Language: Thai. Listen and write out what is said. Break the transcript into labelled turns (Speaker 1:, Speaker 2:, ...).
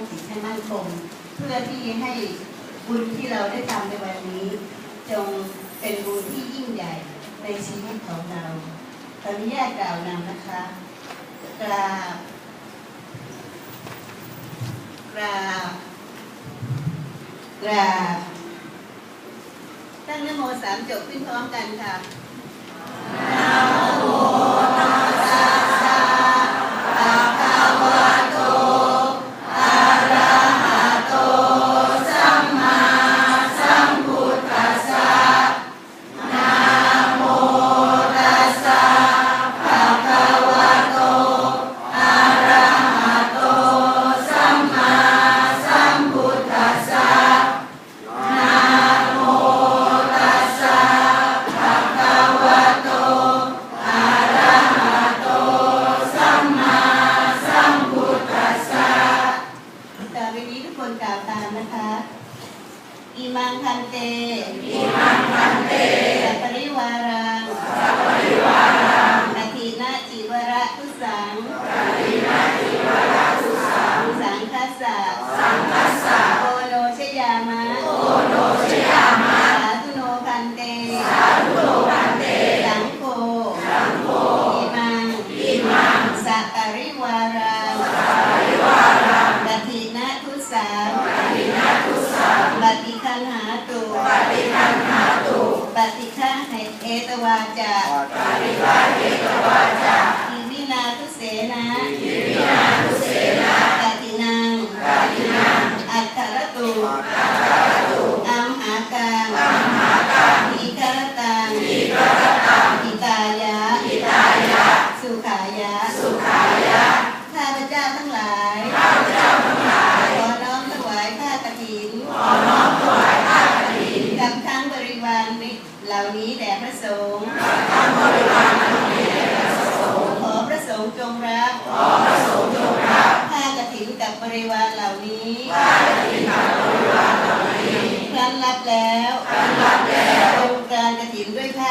Speaker 1: ให้สิทให้มั่นคง เพื่อที่ให้บุญที่เราได้ทำในวันนี้ จงเป็นบุญที่ยิ่งใหญ่ในชีวิตของเรา ตอนนี้แยกกล่าวนำนะคะกราบกราบกราบตั้งนโมสามจบขึ้นพร้อมกันค่ะ พันเตอิมังพันเตสัปริวารังสัปริวา ฏิฆะแห่งเอตวาจาปฏิฆะเอตวาจา แล้วรับแล้วโครงการกระถินด้วยผ้า